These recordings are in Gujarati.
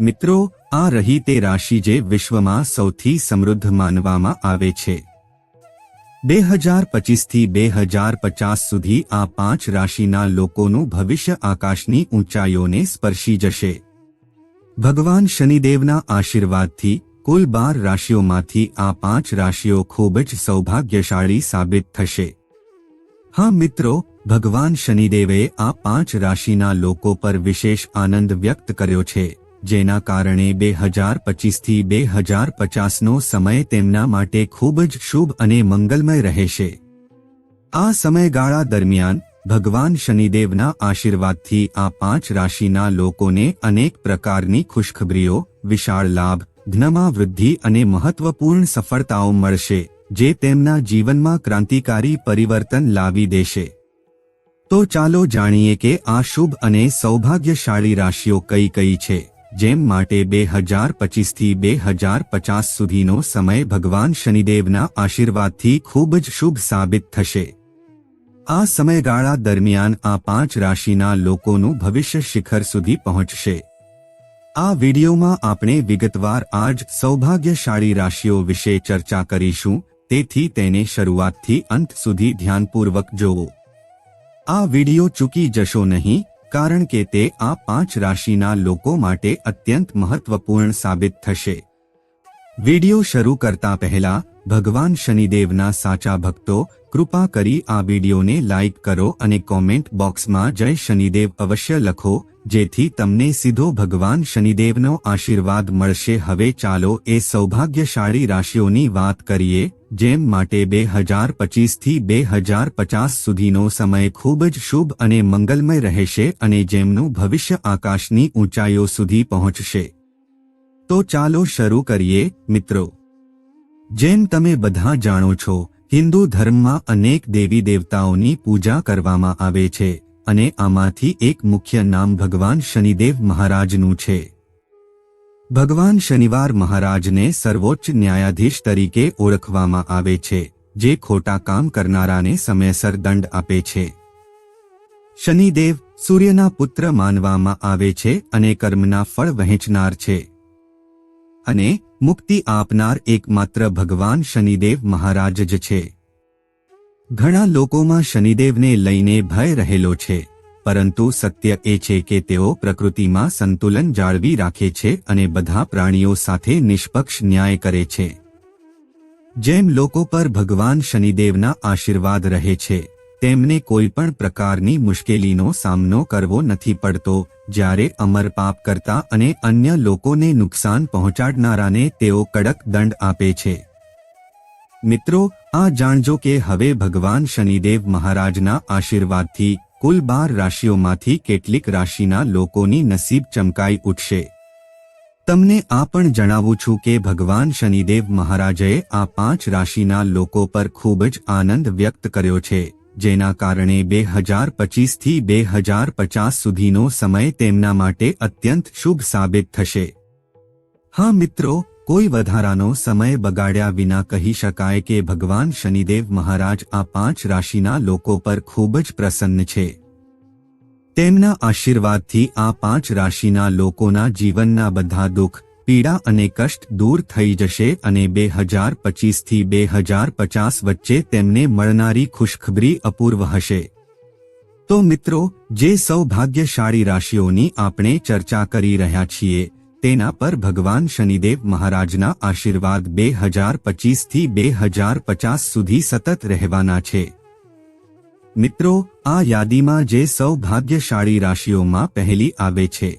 મિત્રો, આ રહી તે રાશિ જે વિશ્વમાં સૌથી સમૃદ્ધ માનવામાં આવે છે. બે હજાર પચીસથી બે હજાર પચાસ સુધી આ પાંચ રાશિના લોકોનું ભવિષ્ય આકાશની ઊંચાઈઓને સ્પર્શી જશે. ભગવાન શનિદેવના આશીર્વાદથી કુલ બાર રાશિઓમાંથી આ પાંચ રાશિઓ ખૂબ જ સૌભાગ્યશાળી સાબિત થશે. હા મિત્રો, ભગવાન શનિદેવે આ પાંચ રાશિના લોકો પર વિશેષ આનંદ વ્યક્ત કર્યો છે. જેના કારણે બે હજાર પચીસથી બે હજાર પચાસનો સમય તેમના માટે ખૂબ જ શુભ અને મંગલમય રહેશે. આ સમયગાળા દરમિયાન ભગવાન શનિદેવના આશીર્વાદથી આ પાંચ રાશિના લોકોને અનેક પ્રકારની ખુશખબરીઓ, વિશાળ લાભ, ધ્નમાં વૃદ્ધિ અને મહત્વપૂર્ણ સફળતાઓ મળશે, જે તેમના જીવનમાં ક્રાંતિકારી પરિવર્તન લાવી દેશે. તો ચાલો જાણીએ કે આ શુભ અને સૌભાગ્યશાળી રાશિઓ કઈ કઈ છે. જેમ માટે બે હજાર પચીસથી બે હજાર પચાસ સુધીનો સમય ભગવાન શનિદેવના આશીર્વાદથી ખૂબ જ શુભ સાબિત થશે. આ સમયગાળા દરમિયાન આ પાંચ રાશિના લોકોનું ભવિષ્ય શિખર સુધી પહોંચશે. આ વિડીયોમાં આપણે વિગતવાર આજ સૌભાગ્યશાળી રાશિઓ વિશે ચર્ચા કરીશું, તેથી તેને શરૂઆતથી અંત સુધી ધ્યાનપૂર્વક જોવો. આ વીડિયો ચૂકી જશો નહીં કારણ કે તે આ પાંચ રાશિના લોકો માટે અત્યંત મહત્વપૂર્ણ સાબિત થશે. વિડિયો શરૂ કરતા પહેલા ભગવાન શનિદેવના સાચા ભક્તો, કૃપા કરી આ વિડીયોને લાઇક કરો અને કોમેન્ટ બોક્સમાં જય શનિદેવ અવશ્ય લખો, જેથી તમને સીધો ભગવાન શનિદેવનો આશીર્વાદ મળશે. હવે ચાલો એ સૌભાગ્યશાળી રાશિઓની વાત કરીએ, જેમ માટે બે હજાર પચીસથી બે હજાર પચાસ સુધીનો સમય ખૂબ જ શુભ અને મંગલમય રહેશે અને જેમનું ભવિષ્ય આકાશની ઊંચાઈઓ સુધી પહોંચશે. તો ચાલો શરૂ કરીએ, મિત્રો. જેમ તમે બધા જાણો છો, હિન્દુ ધર્મમાં અનેક દેવી દેવતાઓની પૂજા કરવામાં આવે છે અને આમાંથી એક મુખ્ય નામ ભગવાન શનિદેવ મહારાજનું છે. ભગવાન શનિવાર મહારાજને સર્વોચ્ચ ન્યાયાધીશ તરીકે ઓળખવામાં આવે છે, જે ખોટા કામ કરનારાને સમયસર દંડ આપે છે. શનિદેવ સૂર્યના પુત્ર માનવામાં આવે છે અને કર્મના ફળ વહેંચનાર છે. અને મુક્તિ આપનાર એકમાત્ર ભગવાન શનિદેવ મહારાજ જ છે. ઘણા લોકોમાં શનિદેવને લઈને ભય રહેલો છે, પરંતુ સત્ય એ છે કે તેઓ પ્રકૃતિમાં સંતુલન જાળવી રાખે છે અને બધા પ્રાણીઓ સાથે નિષ્પક્ષ ન્યાય કરે છે. જેમ લોકો પર ભગવાન શનિદેવના આશીર્વાદ રહે છે તેમને કોઈ પણ પ્રકારની મુશ્કેલીનો સામનો કરવો નથી પડતો. જ્યારે અમર પાપ કરતા અને અન્ય લોકોને નુકસાન પહોંચાડનારાને તેઓ કડક દંડ આપે છે. મિત્રો, આ જાણજો કે હવે ભગવાન શનિદેવ મહારાજના આશીર્વાદથી કુલ બાર રાશિઓમાંથી કેટલીક રાશિના લોકોની નસીબ ચમકાઈ ઉઠશે. તમને આ પણ જણાવું છું કે ભગવાન શનિદેવ મહારાજે આ પાંચ રાશિના લોકો પર ખૂબ જ આનંદ વ્યક્ત કર્યો છે. જેના કારણે બે હજાર પચીસથી બે હજાર પચાસ સુધીનો સમય તેમના માટે અત્યંત શુભ સાબિત થશે. હા મિત્રો, કોઈ વધારાનો સમય બગાડ્યા વિના કહી શકાય કે ભગવાન શનિદેવ મહારાજ આ પાંચ રાશિના લોકો પર ખૂબ જ પ્રસન્ન છે. તેમના આશીર્વાદથી આ પાંચ રાશિના લોકોના જીવનના બધા દુઃખ પીડા અને કષ્ટ દૂર થઈ જશે અને બે હજાર પચીસથી બે હજાર પચાસ વચ્ચે તેમને મળનારી ખુશખબરી અપૂર્વ હશે. તો મિત્રો, જે સૌભાગ્યશાળી રાશિઓની આપણે ચર્ચા કરી રહ્યા છીએ, તેના પર ભગવાન શનિદેવ મહારાજના આશીર્વાદ બે હજાર પચીસથી બે હજાર પચાસ સુધી સતત રહેવાના છે. મિત્રો, આ યાદીમાં જે સૌભાગ્યશાળી રાશિઓમાં પહેલી આવે છે.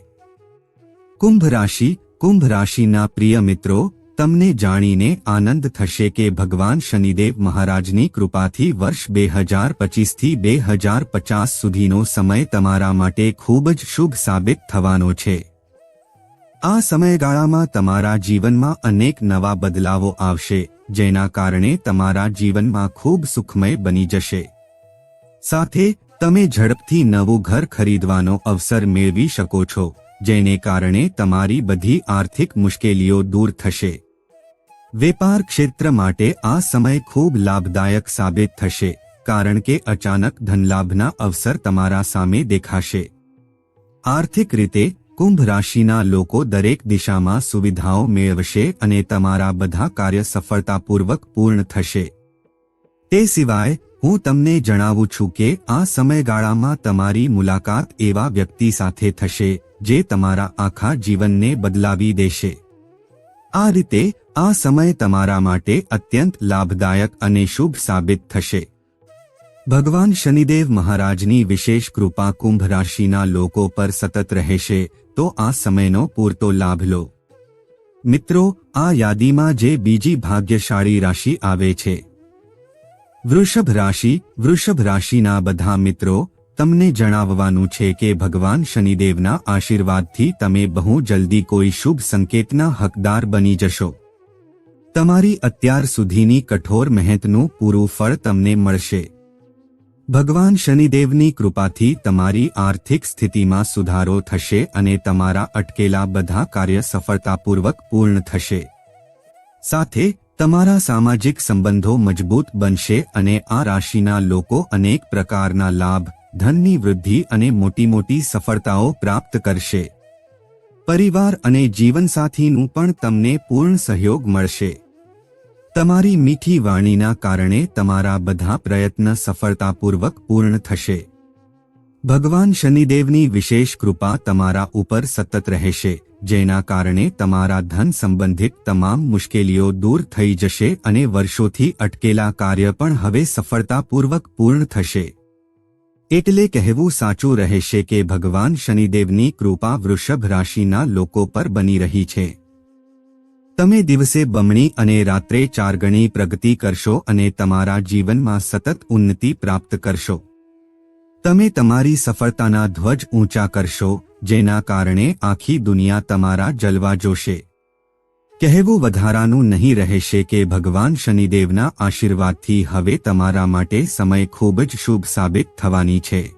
કુંભ રાશિ કુંભ રાશિના પ્રિય મિત્રો, તમને જાણીને આનંદ થશે કે ભગવાન શનિદેવ મહારાજની કૃપાથી વર્ષ બે હજાર પચીસથી બે હજાર પચાસ સુધીનો સમય તમારા માટે ખૂબ જ શુભ સાબિત થવાનો છે. આ સમયગાળામાં તમારા જીવનમાં અનેક નવા બદલાવો આવશે, જેના કારણે તમારા જીવનમાં ખૂબ સુખમય બની જશે. સાથે, તમે ઝડપથી નવું ઘર ખરીદવાનો અવસર મેળવી શકો છો. જેને કારણે તમારી બધી આર્થિક મુશ્કેલીઓ દૂર થશે. વેપાર ક્ષેત્ર માટે આ સમય ખૂબ લાભદાયક સાબિત થશે, કારણ કે અચાનક ધનલાભના અવસર તમારા સામે દેખાશે. આર્થિક રીતે, કુંભ રાશિના લોકો દરેક દિશામાં સુવિધાઓ મેળવશે અને તમારા બધા કાર્ય સફળતાપૂર્વક પૂર્ણ થશે. તે સિવાય, હું તમને જણાવું છું કે આ સમયગાળામાં તમારી મુલાકાત એવા વ્યક્તિ સાથે થશે જે તમારા આખા જીવનને બદલાવી દેશે. આ રીતે, આ સમય તમારા માટે અત્યંત લાભદાયક અને શુભ સાબિત થશે. ભગવાન શનિદેવ મહારાજની વિશેષ કૃપા કુંભ રાશિના લોકો પર સતત રહેશે, તો આ સમયનો પૂરતો લાભ લો. મિત્રો, આ યાદીમાં જે બીજી ભાગ્યશાળી રાશિ આવે છે. વૃષભ રાશિ, વૃષભ રાશિના બધા મિત્રો તમને જણાવવાનું છે કે ભગવાન શનિદેવના આશીર્વાદથી તમે બહુ જલ્દી કોઈ શુભ સંકેતના હકદાર બની જશો. તમારી અત્યાર સુધીની કઠોર મહેનતનું પૂરું ફળ તમને મળશે. ભગવાન શનિદેવની કૃપાથી તમારી આર્થિક સ્થિતિમાં સુધારો થશે અને તમારા અટકેલા બધા કાર્ય સફળતાપૂર્વક પૂર્ણ થશે. સાથે, તમારા સામાજિક સંબંધો મજબૂત બનશે અને આ રાશિના લોકો અનેક પ્રકારના લાભ ધનની વૃદ્ધિ અને મોટી મોટી સફળતાઓ પ્રાપ્ત કરશે. પરિવાર અને જીવનસાથીનું પણ તમને પૂર્ણ સહયોગ મળશે. તમારી મીઠી વાણીના કારણે તમારા બધા પ્રયત્ન સફળતાપૂર્વક પૂર્ણ થશે. ભગવાન શનિદેવની વિશેષ કૃપા તમારા ઉપર સતત રહેશે, જેના કારણે તમારા ધન સંબંધિત તમામ મુશ્કેલીઓ દૂર થઈ જશે અને વર્ષોથી અટકેલા કાર્ય પણ હવે સફળતાપૂર્વક પૂર્ણ થશે. એટલે કહેવું સાચું રહેશે કે ભગવાન શનિદેવની કૃપા વૃષભ રાશિના લોકો પર બની રહી છે. તમે દિવસે બમણી અને રાત્રે ચાર ગણી પ્રગતિ કરશો અને તમારા જીવનમાં સતત ઉન્નતિ પ્રાપ્ત કરશો. તમે તમારી સફળતાના ધ્વજ ઊંચા કરશો, જેના કારણે આખી દુનિયા તમારા જલવા જોશે. કહેવું વધારાનું નહીં રહેશે કે ભગવાન શનિદેવના આશીર્વાદથી હવે તમારા માટે સમય ખૂબ જ શુભ સાબિત થવાની છે.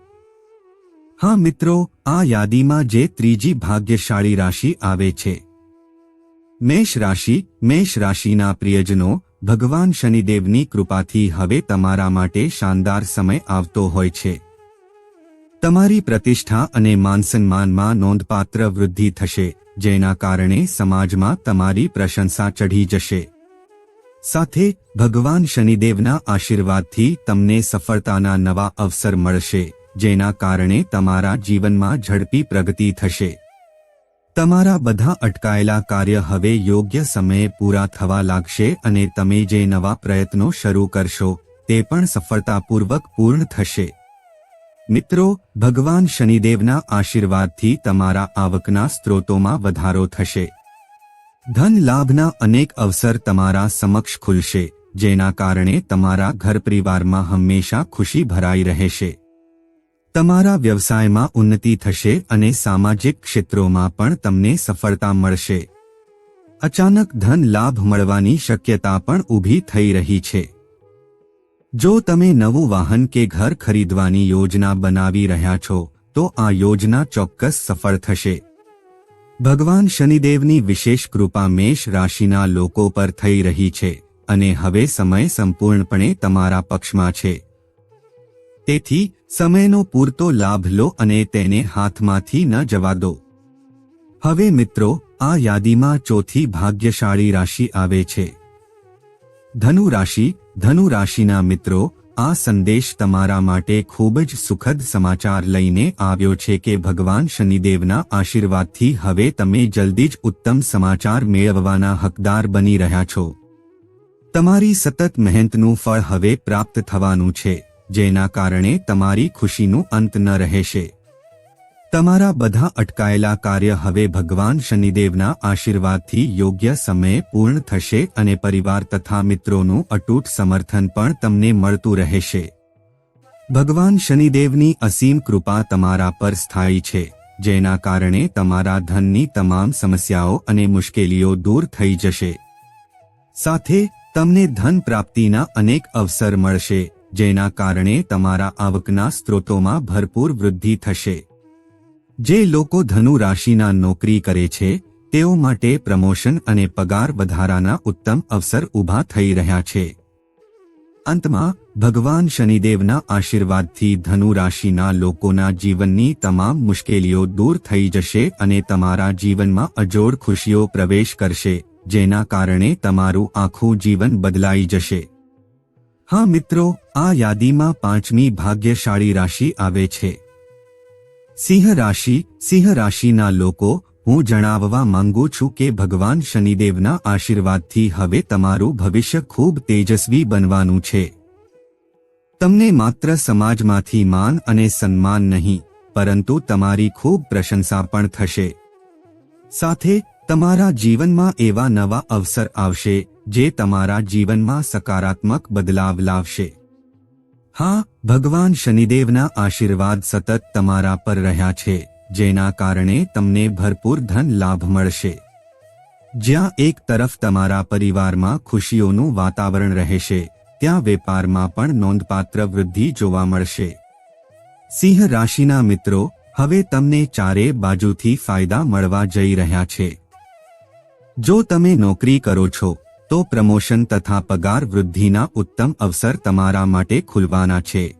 હા મિત્રો, આ યાદીમાં જે ત્રીજી ભાગ્યશાળી રાશિ આવે છે. મેષ રાશિ, મેષ રાશિના પ્રિયજનો, ભગવાન શનિદેવની કૃપાથી હવે તમારા માટે શાનદાર સમય આવતો હોય છે. તમારી પ્રતિષ્ઠા અને માનસન્માનમાં નોંધપાત્ર વૃદ્ધિ થશે. જેના કારણે સમાજમાં તમારી પ્રશંસા ચઢી જશે. સાથે ભગવાન શનિદેવના આશીર્વાદથી તમને સફળતાના નવા અવસર મળશે, જેના કારણે તમારા જીવનમાં ઝડપી પ્રગતિ થશે. તમારા બધા અટકાયેલા કાર્ય હવે યોગ્ય સમયે પૂરા થવા લાગશે અને તમે જે નવા પ્રયત્નો શરૂ કરશો, તે પણ સફળતાપૂર્વક પૂર્ણ થશે. મિત્રો, ભગવાન શનિદેવના આશીર્વાદથી તમારા આવકના સ્ત્રોતોમાં વધારો થશે. ધન લાભના અનેક અવસર તમારા સમક્ષ ખુલશે, જેના કારણે તમારા ઘર પરિવારમાં હંમેશા ખુશી ભરાઈ રહેશે. તમારા વ્યવસાયમાં ઉન્નતિ થશે અને સામાજિક ક્ષેત્રોમાં પણ તમને સફળતા મળશે. અચાનક ધન લાભ મળવાની શક્યતા પણ ઊભી થઈ રહી છે. જો તમે નવું વાહન કે ઘર ખરીદવાની યોજના બનાવી રહ્યા છો, તો આ યોજના ચોક્કસ સફળ થશે. ભગવાન શનિદેવની વિશેષ કૃપા મેષ રાશિના લોકો પર થઈ રહી છે અને હવે સમય સંપૂર્ણપણે તમારા પક્ષમાં છે. તેથી, સમયનો પૂરતો લાભ લો અને તેને હાથમાંથી ન જવા દો. હવે મિત્રો, આ યાદીમાં ચોથી ભાગ્યશાળી રાશિ આવે છે. ધનુ રાશિ ધનુ રાશિના મિત્રો, આ સંદેશ તમારા માટે ખૂબ જ સુખદ સમાચાર લઈને આવ્યો છે કે ભગવાન શનિદેવના આશીર્વાદથી હવે તમે જલ્દી જ ઉત્તમ સમાચાર મેળવવાના હકદાર બની રહ્યા છો. તમારી સતત મહેનતનું ફળ હવે પ્રાપ્ત થવાનું છે, જેના કારણે તમારી ખુશીનું અંત ન રહેશે. તમારા બધા અટકાયેલા કાર્ય હવે ભગવાન શનિદેવના આશીર્વાદથી યોગ્ય સમયે પૂર્ણ થશે અને પરિવાર તથા મિત્રોનું અટૂટ સમર્થન પણ તમને મળતું રહેશે. ભગવાન શનિદેવની અસીમ કૃપા તમારા પર સ્થાયી છે, જેના કારણે તમારા ધનની તમામ સમસ્યાઓ અને મુશ્કેલીઓ દૂર થઈ જશે. સાથે, તમને ધન પ્રાપ્તિના અનેક અવસર મળશે, જેના કારણે તમારા આવકના સ્ત્રોતોમાં ભરપૂર વૃદ્ધિ થશે. જે લોકો ધનુ રાશિના નોકરી કરે છે, તેઓ માટે પ્રમોશન અને પગાર વધારાના ઉત્તમ અવસર ઊભા થઈ રહ્યા છે. અંતમાં, ભગવાન શનિદેવના આશીર્વાદથી ધનુ રાશિના લોકોના જીવનની તમામ મુશ્કેલીઓ દૂર થઈ જશે અને તમારા જીવનમાં અજોડ ખુશીઓ પ્રવેશ કરશે, જેના કારણે તમારું આખું જીવન બદલાઈ જશે. હા મિત્રો, આ યાદીમાં પાંચમી ભાગ્યશાળી રાશિ આવે છે. સિંહ રાશિ સિંહ રાશિના લોકો, હું જણાવવા માંગુ છું કે ભગવાન શનિદેવના આશીર્વાદથી હવે તમારું ભવિષ્ય ખૂબ તેજસ્વી બનવાનું છે. તમને માત્ર સમાજમાંથી માન અને સન્માન નહીં, પરંતુ તમારી ખૂબ પ્રશંસા પણ થશે. સાથે, તમારા જીવનમાં એવા નવા અવસર આવશે, જે તમારા જીવનમાં સકારાત્મક બદલાવ લાવશે. હા, ભગવાન શનિદેવના આશીર્વાદ સતત તમારા પર રહ્યા છે, જેના કારણે તમને ભરપૂર ધન લાભ મળશે. જ્યાં એક તરફ તમારા પરિવારમાં ખુશીઓનું વાતાવરણ રહેશે, ત્યાં વેપારમાં પણ નોંધપાત્ર વૃદ્ધિ જોવા મળશે. સિંહ રાશિના મિત્રો, હવે તમને ચારે બાજુથી ફાયદા મળવા જઈ રહ્યા છે. જો તમે નોકરી કરો છો તો પ્રમોશન તથા પગાર વૃદ્ધિના ઉત્તમ અવસર તમારા માટે ખુલવાના છે.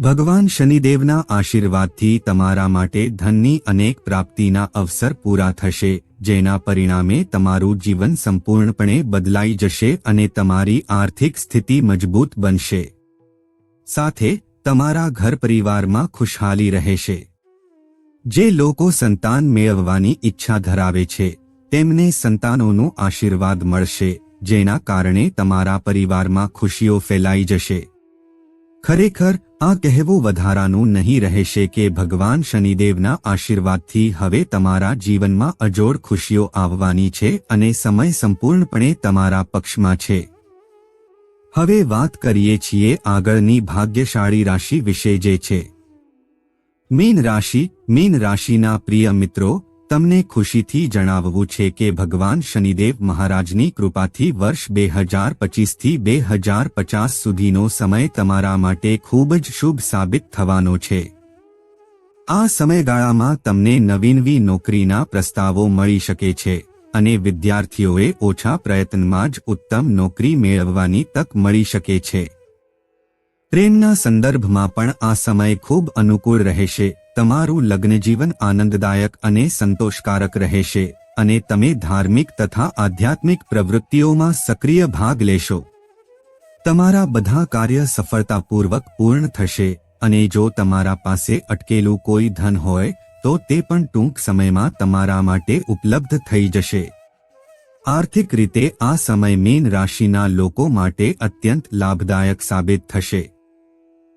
ભગવાન શનિદેવના આશીર્વાદથી તમારા માટે ધનની અનેક પ્રાપ્તિના અવસર પૂરા થશે, જેના પરિણામે તમારું જીવન સંપૂર્ણપણે બદલાઈ જશે અને તમારી આર્થિક સ્થિતિ મજબૂત બનશે. સાથે, તમારા ઘર પરિવારમાં ખુશહાલી રહેશે. જે લોકો સંતાન મેળવવાની ઈચ્છા ધરાવે છે તેમને સંતાનોનું આશીર્વાદ મળશે, જેના કારણે તમારા પરિવારમાં ખુશીઓ ફેલાઈ જશે. ખરેખર, આ કહેવું વધારાનું નહીં રહેશે કે ભગવાન શનિદેવના આશીર્વાદથી હવે તમારા જીવનમાં અજોડ ખુશીઓ આવવાની છે અને સમય સંપૂર્ણપણે તમારા પક્ષમાં છે. હવે વાત કરીએ છીએ આગળની ભાગ્યશાળી રાશિ વિશે જે છે. મીન રાશિ, મીન રાશિના પ્રિય મિત્રો તમને ખુશીથી જણાવવું છે કે ભગવાન શનિદેવ મહારાજની કૃપાથી વર્ષ બે હજાર પચીસથી બે હજાર પચાસ સુધીનો સમય તમારા માટે ખૂબ જ શુભ સાબિત થવાનો છે. આ સમયગાળામાં તમને નવીનવી નોકરીના પ્રસ્તાવો મળી શકે છે અને વિદ્યાર્થીઓએ ઓછા પ્રયત્નમાં જ ઉત્તમ નોકરી મેળવવાની તક મળી શકે છે. પ્રેમના સંદર્ભમાં પણ આ સમય ખૂબ અનુકૂળ રહેશે. તમારું લગ્નજીવન આનંદદાયક અને સંતોષકારક રહેશે અને તમે ધાર્મિક તથા આધ્યાત્મિક પ્રવૃત્તિઓમાં સક્રિય ભાગ લેશો. તમારા બધા કાર્ય સફળતાપૂર્વક પૂર્ણ થશે અને જો તમારા પાસે અટકેલું કોઈ ધન હોય, તો તે પણ ટૂંક સમયમાં તમારા માટે ઉપલબ્ધ થઈ જશે. આર્થિક રીતે આ સમય મીન રાશિના લોકો માટે અત્યંત લાભદાયક સાબિત થશે.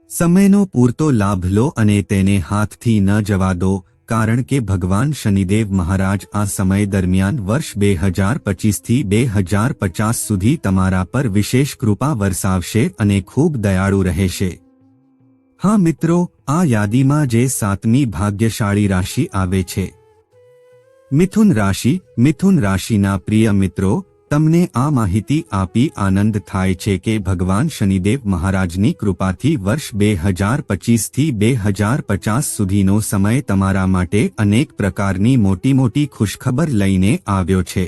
સમયનો પૂરતો લાભ લો અને તેને હાથથી ન જવા દો, કારણ કે ભગવાન શનિદેવ મહારાજ આ સમય દરમિયાન વર્ષ બે હજાર પચીસથી બે હજાર પચાસ સુધી તમારા પર વિશેષ કૃપા વરસાવશે અને ખૂબ દયાળુ રહેશે. હા મિત્રો, આ યાદીમાં જે સાતમી ભાગ્યશાળી રાશિ આવે છે. મિથુન રાશિ, મિથુન રાશિના પ્રિય મિત્રો તમને આ માહિતી આપી આનંદ થાય છે કે ભગવાન શનિદેવ મહારાજની કૃપાથી વર્ષ બે હજાર પચીસથી બે હજાર પચાસ સુધીનો સમય તમારા માટે અનેક પ્રકારની મોટી મોટી ખુશખબર લઈને આવ્યો છે.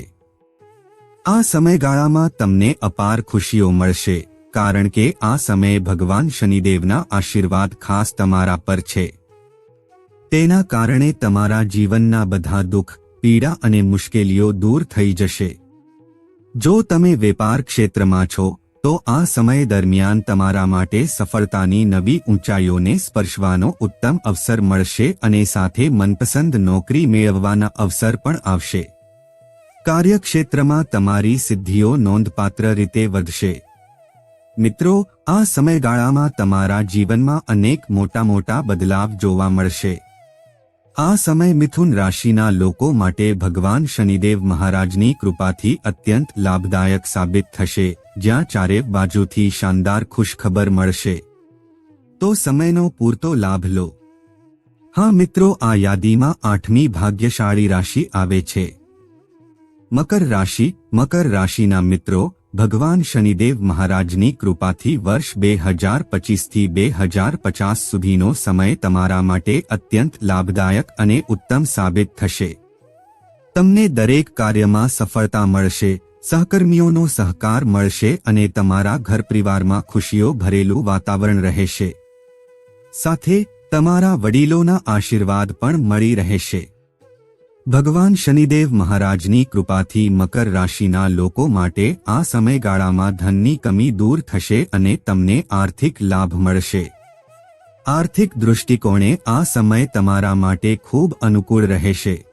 આ સમયગાળામાં તમને અપાર ખુશીઓ મળશે, કારણ કે આ સમયે ભગવાન શનિદેવના આશીર્વાદ ખાસ તમારા પર છે. તેના કારણે તમારા જીવનના બધા દુઃખ, પીડા અને મુશ્કેલીઓ દૂર થઈ જશે. જો તમે વેપાર ક્ષેત્રમાં છો, તો આ સમય દરમિયાન તમારા માટે સફળતાની નવી ઊંચાઈઓને સ્પર્શવાનો ઉત્તમ અવસર મળશે અને સાથે મનપસંદ નોકરી મેળવવાના અવસર પણ આવશે. કાર્યક્ષેત્રમાં તમારી સિદ્ધિઓ નોંધપાત્ર રીતે વધશે. મિત્રો, આ સમયગાળામાં તમારા જીવનમાં અનેક મોટા મોટા બદલાવ જોવા મળશે. આ સમય મિથુન રાશિના લોકો માટે ભગવાન શનિદેવ મહારાજની કૃપાથી અત્યંત લાભદાયક સાબિત થશે, જ્યાં ચારે બાજુથી શાનદાર ખુશખબર મળશે. તો સમયનો પૂરતો લાભ લો. હા મિત્રો, આ યાદીમાં આઠમી ભાગ્યશાળી રાશિ આવે છે. મકર રાશિ, મકર રાશિના મિત્રો ભગવાન શનિદેવ મહારાજની કૃપાથી વર્ષ બે હજાર પચીસથી બે હજાર પચાસ સુધીનો સમય તમારા માટે અત્યંત લાભદાયક અને ઉત્તમ સાબિત થશે. તમને દરેક કાર્યમાં સફળતા મળશે, સહકર્મીઓનો સહકાર મળશે અને તમારા ઘર પરિવારમાં ખુશીઓ ભરેલું વાતાવરણ રહેશે. સાથે, તમારા વડીલોના આશીર્વાદ પણ મળી રહેશે. ભગવાન શનિદેવ મહારાજની કૃપાથી મકર રાશિના લોકો માટે આ સમયગાળામાં ધનની કમી દૂર થશે અને તમને આર્થિક લાભ મળશે. આર્થિક દૃષ્ટિકોણે આ સમય તમારા માટે ખૂબ અનુકૂળ રહેશે.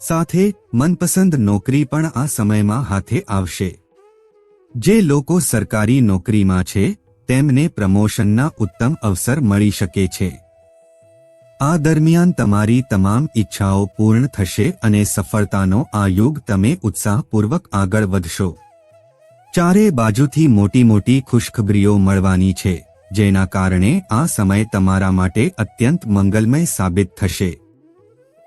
સાથે, મનપસંદ નોકરી પણ આ સમયમાં હાથે આવશે. જે લોકો સરકારી નોકરીમાં છે, તેમને પ્રમોશનના ઉત્તમ અવસર મળી શકે છે. આ દરમિયાન તમારી તમામ ઈચ્છાઓ પૂર્ણ થશે અને સફળતાનો આ યુગ તમે ઉત્સાહપૂર્વક આગળ વધશો. ચારે બાજુથી મોટી મોટી ખુશખબરીઓ મળવાની છે, જેના કારણે આ સમય તમારા માટે અત્યંત મંગલમય સાબિત થશે.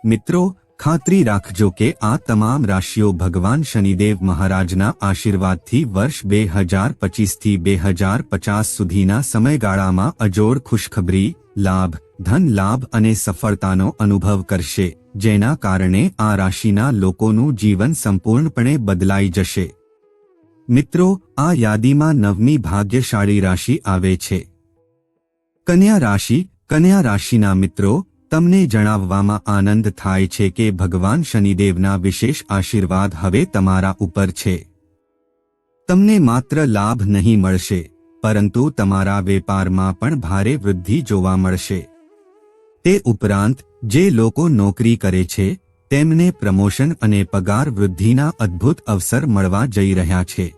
મિત્રો, ખાતરી રાખજો કે આ તમામ રાશિઓ ભગવાન શનિદેવ મહારાજના આશીર્વાદથી વર્ષ બે હજાર પચીસથી બે હજાર પચાસ સુધીના સમયગાળામાં અજોડ ખુશખબરી, લાભ ધન, લાભ અને સફળતાનો અનુભવ કરશે, જેના કારણે આ રાશિના લોકોનું જીવન સંપૂર્ણપણે બદલાઈ જશે. મિત્રો, આ યાદીમાં નવમી ભાગ્યશાળી રાશિ આવે છે. કન્યા રાશિ, કન્યા રાશિના મિત્રો, તમને જણાવવામાં આનંદ થાય છે કે ભગવાન શનિદેવના વિશેષ આશીર્વાદ હવે તમારા ઉપર છે. તમને માત્ર લાભ નહીં મળશે, પરંતુ તમારા વેપારમાં પણ ભારે વૃદ્ધિ જોવા મળશે. તે ઉપરાંત, જે લોકો નોકરી કરે છે, તેમને પ્રમોશન અને પગાર વૃદ્ધિના અદ્ભુત અવસર મળવા જઈ રહ્યા છે.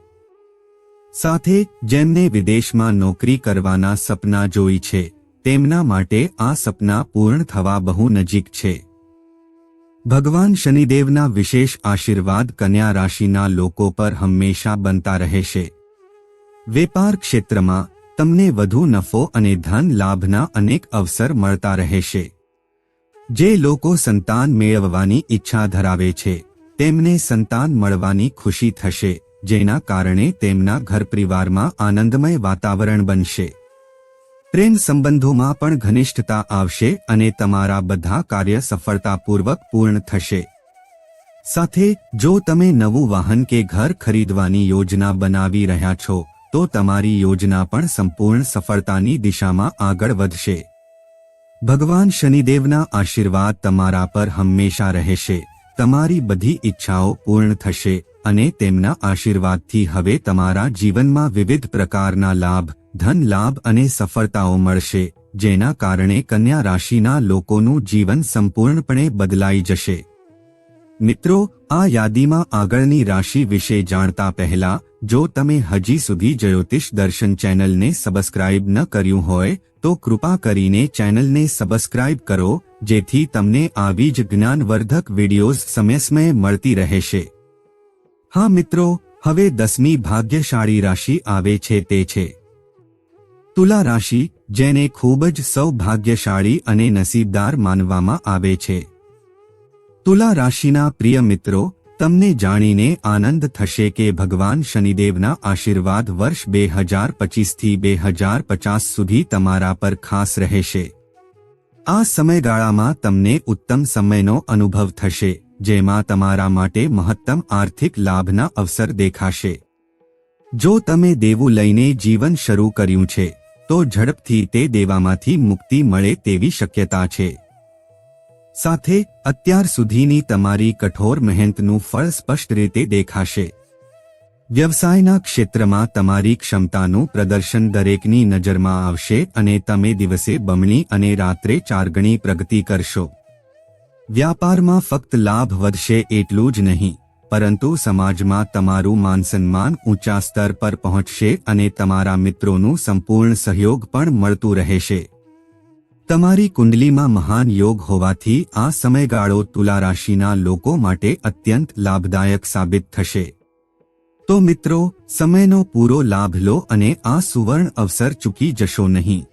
સાથે, જેમને વિદેશમાં નોકરી કરવાના સપના જોઈ છે, તેમના માટે આ સપના પૂર્ણ થવા બહુ નજીક છે. ભગવાન શનિદેવના વિશેષ આશીર્વાદ કન્યા રાશિના લોકો પર હંમેશા બનતા રહેશે. વેપાર ક્ષેત્રમાં તમને વધુ નફો અને ધન લાભના અનેક અવસર મળતા રહેશે. જે લોકો સંતાન મેળવવાની ઈચ્છા ધરાવે છે, તેમને સંતાન મળવાની ખુશી થશે, જેના કારણે તેમના ઘર પરિવારમાં આનંદમય વાતાવરણ બનશે. પ્રેમ સંબંધોમાં પણ ઘનિષ્ઠતા આવશે અને તમારા બધા કાર્ય સફળતાપૂર્વક પૂર્ણ થશે. સાથે, જો તમે નવું વાહન કે ઘર ખરીદવાની યોજના બનાવી રહ્યા છો તો તમારી યોજના પણ સંપૂર્ણ સફળતાની દિશામાં આગળ વધશે. ભગવાન શનિદેવના આશીર્વાદ તમારા પર હંમેશા રહેશે. તમારી બધી ઈચ્છાઓ પૂર્ણ થશે અને તેમના આશીર્વાદથી હવે તમારા જીવનમાં વિવિધ પ્રકારના લાભ, ધન લાભ અને સફળતાઓ મળશે, જેના કારણે કન્યા રાશિના લોકોનું જીવન સંપૂર્ણપણે બદલાઈ જશે. મિત્રો, આ યાદીમાં આગળની રાશિ વિશે જાણતા પહેલા જો તમે હજી સુધી જ્યોતિષ દર્શન ચેનલને સબસ્ક્રાઇબ ન કર્યું હોય, તો કૃપા કરીને ચેનલને સબસ્ક્રાઇબ કરો, જેથી તમને આવી જ જ્ઞાનવર્ધક વિડીયોઝ સમય સમયે મળતી રહેશે. હા મિત્રો, હવે દસમી ભાગ્યશાળી રાશિ આવે છે તે છે. તુલા રાશિ, જેને ખૂબ જ સૌભાગ્યશાળી અને નસીબદાર માનવામાં આવે છે. તુલા રાશિના પ્રિય મિત્રો તમને જાણીને આનંદ થશે કે ભગવાન શનિદેવના આશીર્વાદ વર્ષ બે હજાર પચીસથી બે હજાર પચાસ સુધી તમારા પર ખાસ રહેશે. આ સમયગાળામાં તમને ઉત્તમ સમયનો અનુભવ થશે, જેમાં તમારા માટે મહત્તમ આર્થિક લાભના અવસર દેખાશે. જો તમે દેવું લઈને જીવન શરૂ કર્યું છે, તો ઝડપથી તે દેવામાંથી મુક્તિ મળે તેવી શક્યતા છે. સાથે અત્યાર સુધીની તમારી કઠોર મહેનતનું ફળ સ્પષ્ટ રીતે દેખાશે. વ્યવસાયના ક્ષેત્રમાં તમારી ક્ષમતાનું પ્રદર્શન દરેકની નજરમાં આવશે અને તમે દિવસે બમણી અને રાત્રે ચારગણી પ્રગતિ કરશો. વ્યાપારમાં ફક્ત લાભ વધશે એટલું જ નહીં, પરંતુ સમાજમાં તમારું માનસન્માન ઊંચા સ્તર પર પહોંચશે અને તમારા મિત્રોનું સંપૂર્ણ સહયોગ પણ મળતું રહેશે. તમારી કુંડલીમાં મહાન યોગ હોવાથી આ સમયગાળો તુલા રાશિના લોકો માટે અત્યંત લાભદાયક સાબિત થશે. તો મિત્રો, સમયનો પૂરો લાભ લો અને આ સુવર્ણ અવસર ચૂકી જશો નહીં.